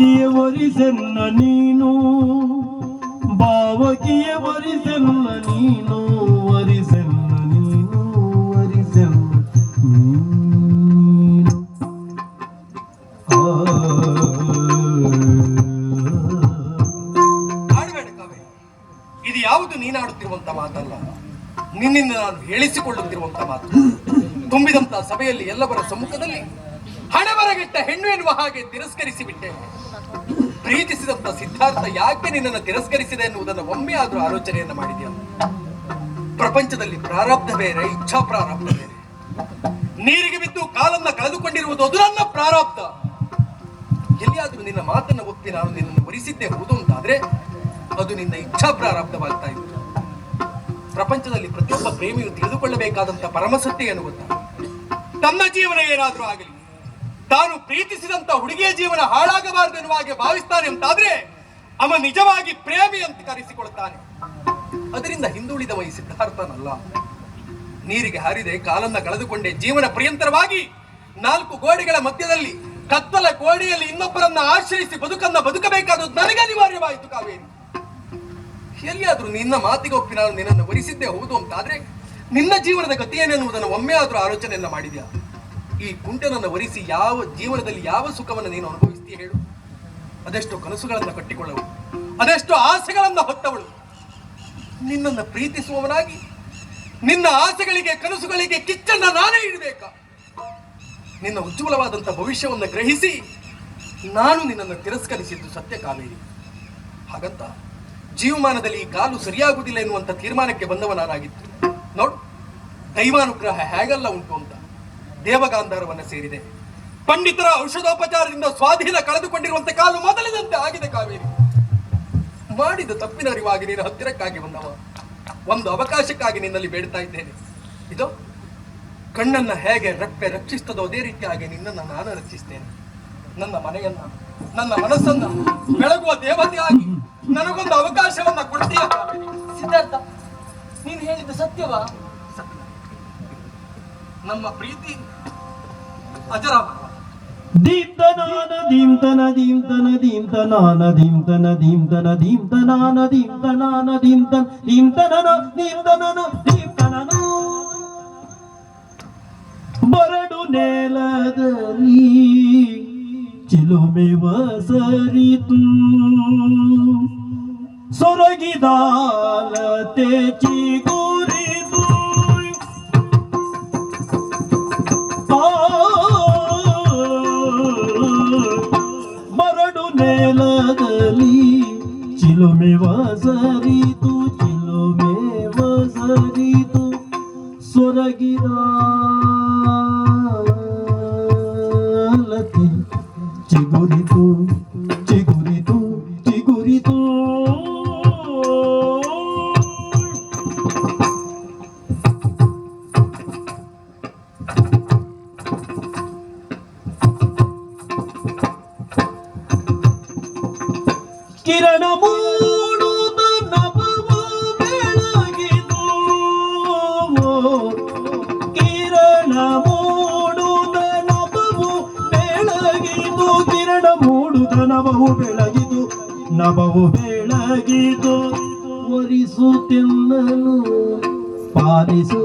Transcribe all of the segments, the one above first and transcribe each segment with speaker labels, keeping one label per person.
Speaker 1: ವರಿಸೆನ್ನ ನೀನು ಬಾವಕಿಯ ವರಿಸೆನ್ನ ನೀನು ವರಿಸೆನ್ನ ನೀನು ವರಿಸೆನ್ನ ನೀನು.
Speaker 2: ಇದು ಯಾವುದು ನೀನಾಡುತ್ತಿರುವಂತ ಮಾತಲ್ಲ? ನಿನ್ನಿಂದ ನಾನು ಹೇಳಿಸಿಕೊಳ್ಳುತ್ತಿರುವಂತ ಮಾತು. ತುಂಬಿದಂತ ಸಭೆಯಲ್ಲಿ ಎಲ್ಲವರ ಸಮ್ಮುಖದಲ್ಲಿ ಹಣಬರಗೆಟ್ಟ ಹೆಣ್ಣು ಎನ್ನುವ ಹಾಗೆ ತಿರಸ್ಕರಿಸಿ ಬಿಟ್ಟೆ ಪ್ರೀತಿಸಿದಂತ ಸಿದ್ಧಾರ್ಥ ಯಾಕೆ ನಿನ್ನನ್ನು ತಿರಸ್ಕರಿಸಿದೆ ಎನ್ನುವುದನ್ನು ಒಮ್ಮೆ ಆದ್ರೂ ಆಲೋಚನೆಯನ್ನು ಮಾಡಿದ್ಯಾ? ಪ್ರಪಂಚದಲ್ಲಿ ಪ್ರಾರಬ್ಧ ಬೇರೆ, ಇಚ್ಛಾ ಪ್ರಾರಬ್ಧ ಬೇರೆ. ನೀರಿಗೆ ಬಿದ್ದು ಕಾಲನ್ನ ಕಳೆದುಕೊಂಡಿರುವುದು ಅದು ನನ್ನ ಪ್ರಾರಬ್ಧ. ಎಲ್ಲಿಯಾದ್ರೂ ನಿನ್ನ ಮಾತನ್ನ ಒಪ್ಪಿ ನಾನು ನಿನ್ನನ್ನು ವರಿಸಿದ್ದೆ ಹೌದು ಅಂತಾದ್ರೆ ಅದು ನಿನ್ನ ಇಚ್ಛಾ ಪ್ರಾರಬ್ಧವಾಗ್ತಾ ಇತ್ತು. ಪ್ರಪಂಚದಲ್ಲಿ ಪ್ರತಿಯೊಬ್ಬ ಪ್ರೇಮಿಯು ತಿಳಿದುಕೊಳ್ಳಬೇಕಾದಂತ ಪರಮಸತ್ಯ ಏನು ಗೊತ್ತಾ ತನ್ನ ಜೀವನ ಏನಾದ್ರೂ ಆಗಲಿ ತಾನು ಪ್ರೀತಿಸಿದಂತ ಹುಡುಗಿಯ ಜೀವನ ಹಾಳಾಗಬಾರದು ಎನ್ನುವ ಹಾಗೆ ಭಾವಿಸ್ತಾನೆ ಅಂತಾದ್ರೆ ಅವ ನಿಜವಾಗಿ ಪ್ರೇಮಿ ಅಂತ ಕರೆಸಿಕೊಳ್ತಾನೆ. ಅದರಿಂದ ಹಿಂದುಳಿದವ ಈ ಸಿದ್ಧಾರ್ಥನಲ್ಲ. ನೀರಿಗೆ ಹಾರಿದೆ, ಕಾಲನ್ನ ಕಳೆದುಕೊಂಡೆ, ಜೀವನ ಪ್ರಿಯಂತರವಾಗಿ ನಾಲ್ಕು ಗೋಡೆಗಳ ಮಧ್ಯದಲ್ಲಿ ಕತ್ತಲ ಕೋಡಿಯಲ್ಲಿ ಇನ್ನೊಬ್ಬರನ್ನ ಆಶ್ರಯಿಸಿ ಬದುಕನ್ನ ಬದುಕಬೇಕಾದದ್ದು ನನಗೆ ಅನಿವಾರ್ಯವಾಯಿತು ಕಾವೇರಿ. ಎಲ್ಲಿಯಾದ್ರೂ ನಿನ್ನ ಮಾತಿಗೆ ಒಪ್ಪಿ ನಾನು ನಿನ್ನನ್ನು ಒರಿಸಿದ್ದೇ ಹೌದು ಅಂತಾದ್ರೆ ನಿನ್ನ ಜೀವನದ ಗತಿ ಏನೆನ್ನುವುದನ್ನು ಒಮ್ಮೆ ಆದ್ರೂ ಆಲೋಚನೆಯನ್ನ ಮಾಡಿದ್ಯಾ? ಈ ಕುಂಟನನ್ನು ವರಿಸಿ ಯಾವ ಜೀವನದಲ್ಲಿ ಯಾವ ಸುಖವನ್ನು ನೀನು ಅನುಭವಿಸ್ತೀಯ ಹೇಳು? ಅದೆಷ್ಟು ಕನಸುಗಳನ್ನು ಕಟ್ಟಿಕೊಳ್ಳವು ಅದೆಷ್ಟು ಆಸೆಗಳನ್ನು ಹೊತ್ತವಳು. ನಿನ್ನನ್ನು ಪ್ರೀತಿಸುವವನಾಗಿ, ನಿನ್ನ ಆಸೆಗಳಿಗೆ, ಕನಸುಗಳಿಗೆ ಕಿಚ್ಚನ್ನ ನಾನೇ ಇಡಬೇಕಾ? ನಿನ್ನ ಉಜ್ವಲವಾದಂಥ ಭವಿಷ್ಯವನ್ನು ಗ್ರಹಿಸಿ ನಾನು ನಿನ್ನನ್ನು ತಿರಸ್ಕರಿಸಿದ್ದು ಸತ್ಯ ಕಾವೇರಿ. ಹಾಗಂತ ಜೀವಮಾನದಲ್ಲಿ ಈ ಕಾಲು ಸರಿಯಾಗುವುದಿಲ್ಲ ಎನ್ನುವಂಥ ತೀರ್ಮಾನಕ್ಕೆ ಬಂದವನಾರಾಗಿತ್ತು ನೋಡು, ದೈವಾನುಗ್ರಹ ಹೇಗಲ್ಲ ಉಂಟು ಅಂತ? ದೇವಗಾಂಧಾರವನ್ನ ಸೇರಿದೆ. ಪಂಡಿತರ ಔಷಧೋಪಚಾರದಿಂದ ಸ್ವಾಧೀನ ಕಳೆದುಕೊಂಡಿರುವಂತೆ ಕಾಲು ಮೊದಲಿನಂತೆ ಆಗಿದೆ ಕಾವೇರಿ. ಮಾಡಿದ ತಪ್ಪಿನ ಅರಿವಾಗಿ ನೀನು ಹತ್ತಿರಕ್ಕಾಗಿ ಬಂದವ. ಒಂದು ಅವಕಾಶಕ್ಕಾಗಿ ನಿನ್ನಲ್ಲಿ ಬೇಡ್ತಾ ಇದ್ದೇನೆ. ಇದು ಕಣ್ಣನ್ನ ಹೇಗೆ ರೆಪ್ಪೆ ರಕ್ಷಿಸ್ತದೋ ಅದೇ ರೀತಿಯಾಗಿ ನಿನ್ನನ್ನು ನಾನು ರಕ್ಷಿಸ್ತೇನೆ. ನನ್ನ ಮನೆಯನ್ನ, ನನ್ನ ಮನಸ್ಸನ್ನ ಬೆಳಗುವ ದೇವತೆಯಾಗಿ ನನಗೊಂದು ಅವಕಾಶವನ್ನ ಕೊಡ್ತೀಯ?
Speaker 3: ಸಿದ್ಧಾರ್ಥ, ನೀನು ಹೇಳಿದ್ದು ಸತ್ಯವಾ?
Speaker 2: ನಮ್ಮ ಪ್ರೀತಿ ಅಜರ
Speaker 1: ದೀಂತನಾನ ದೀಂತನ ದೀಂತನ ದೀಂತನಾನ ದೀಂತನ ದೀಂತನ ದೀಂತನಾನ ದೀಂತನಾನ ದೀಮ್ತನ ದೀಂತನನು ದೀಂತನನು ದೀಂತನನು ಬರಡು ನೆಲದಲ್ಲಿ ಚಿಲುಮೆವ ಸರಿತು ಸೊರಗಿದಾಲತೆ ಚಿಗುರಿತು 就我，你不。ನಭವು ಬೆಳಗಿದು ನಭವು ಬೆಳಗಿದು ಒರಿಸುತ್ತೆನ್ನನು ಪಾಲಿಸು,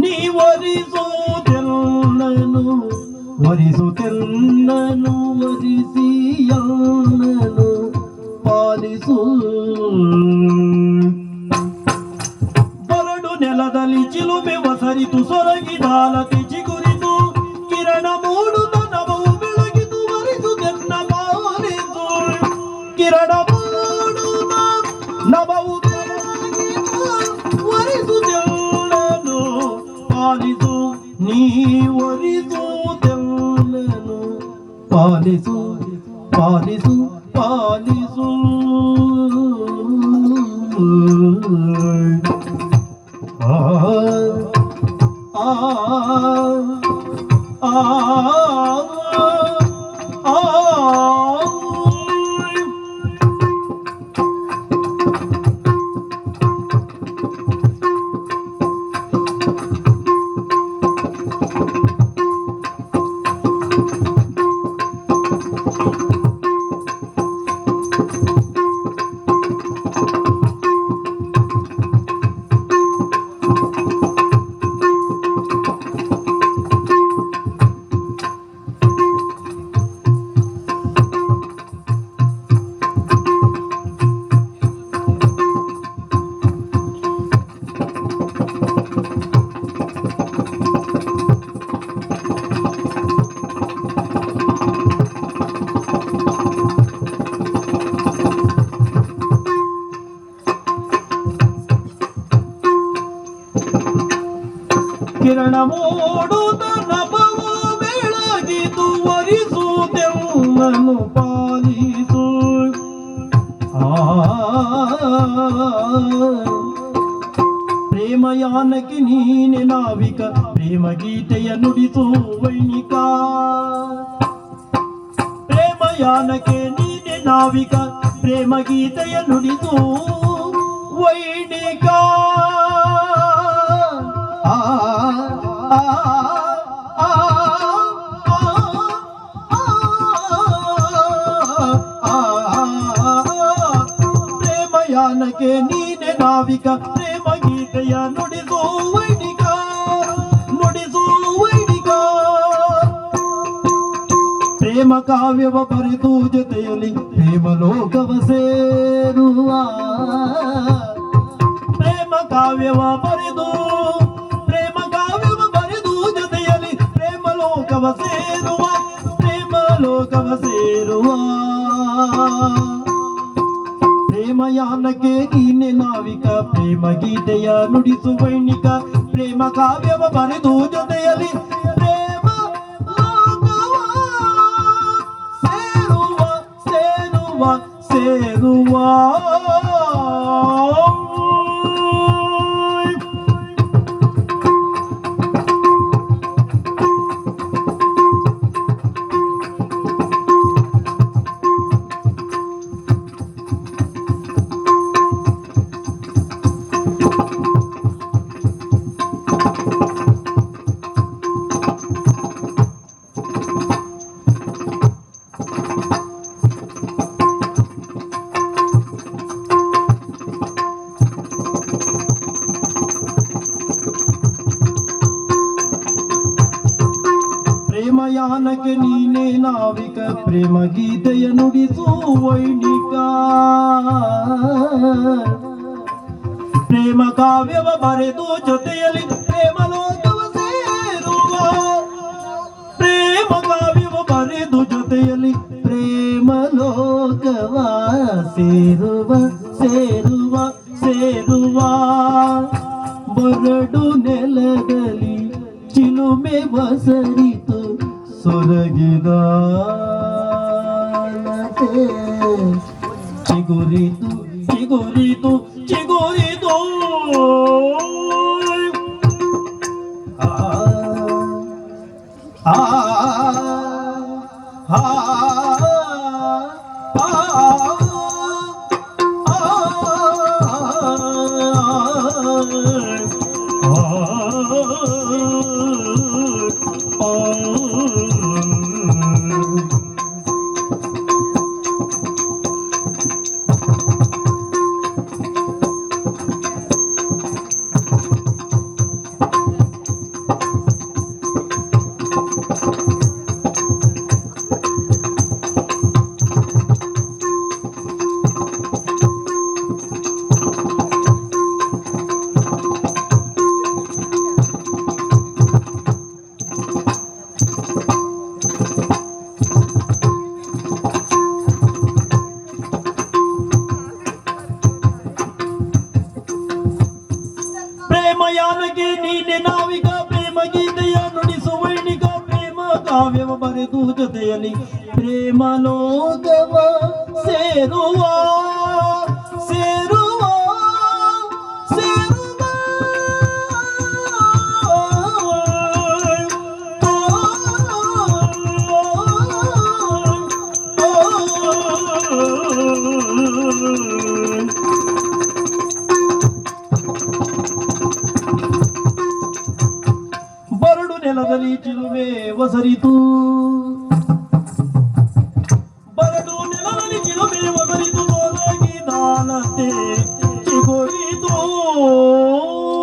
Speaker 1: ನೀ ಒರಿಸುತ್ತೆನ್ನನು ಒರಿಸುತ್ತೆನ್ನನು ಒರಿಸಿಯನ್ನನು ಪಾಲಿಸು. ಬರಡು ನೆಲದಲ್ಲಿ ಚಿಲುಮೆ ವಸರಿತು ಸೊರಗಿದಾಲತಿ ನೀ ಒರಿಸುತ್ತೆನ್ನನು ಪಾಲಿಸು ಪಾಲಿಸು ಪಾಲಿಸು ಮೂಡುತ್ತ ನಭವು ಬೆಳಗಿತು ತೆಮ್ಮನು ಪಾಲಿಸು ಪ್ರೇಮಯಾನಕ್ಕೆ ನೀನೆ ನಾವಿಕ ಪ್ರೇಮ ಗೀತೆಯ ನುಡಿಸು ವೈಣಿಕ. ಪ್ರೇಮಯಾನಕ್ಕೆ ನೀನೆ ನಾವಿಕ ಪ್ರೇಮ ಗೀತೆಯ ನುಡಿಸು ವೈಣಿಕ. ಆ, ಪ್ರೇಮಯಾನಕ್ಕೆ ನೀನೆ ನಾವಿಕ ಪ್ರೇಮ ಗೀತೆಯ ನುಡಿದು ವೈಣಿಕ ನುಡಿದು ವೈಣಿಕ ಪ್ರೇಮ ಕಾವ್ಯವ ಬರೆದು ಜೊತೆಯಲ್ಲಿ ಪ್ರೇಮ ಲೋಕವ ಸೇರುವ. ಪ್ರೇಮ ಕಾವ್ಯವ ಬರೆದು ಲೋಕವ ಸೇರುವ, ಪ್ರೇಮ ಲೋಕವ ಸೇರುವ. ಪ್ರೇಮಯಾನಕ್ಕೆ ನೀನೆ ನಾವಿಕ, ಪ್ರೇಮ ಗೀತೆಯ ನುಡಿಸು ವೈಣಿಕ, ಪ್ರೇಮ ಕಾವ್ಯವ ಬರೆದು ಜೊತೆಯಲ್ಲಿ ಪ್ರೇಮ ಲೋಕವ ಸೇರುವ ಸೇರುವ ಸೇರುವ. ಪ್ರೇಮ ಗೀತೆಯ ನುಡಿಸು ವೈಣಿಕ. ಪ್ರೇಮ ಕಾವ್ಯವ ಬರೆದು ಜೊತೆಯಲ್ಲಿ ಪ್ರೇಮ ಲೋಕವ ಸೇರುವ. ಪ್ರೇಮ ಕಾವ್ಯವ ಬರೆದು ಜೊತೆಯಲ್ಲಿ ಪ್ರೇಮ ಲೋಕವ ಸೇರುವ ಸೇರುವ ಸೇರುವ. ಬರಡು ನೆಲದಲ್ಲಿ ಚಿಲುಮೆ ಬಸರಿತು ಸೊರಗಿದ. ಚಿಗುರಿತು ಚಿಗುರಿತು ಚಿಗುರಿತು ಆ ಆ ಆ ಪ್ರೇಮಯಾನಕ್ಕೆ ಜೊತೆಯಲ್ಲಿ ಪ್ರೇಮ ಲೋಕವ ಸೇರುವ ಸೇರುವ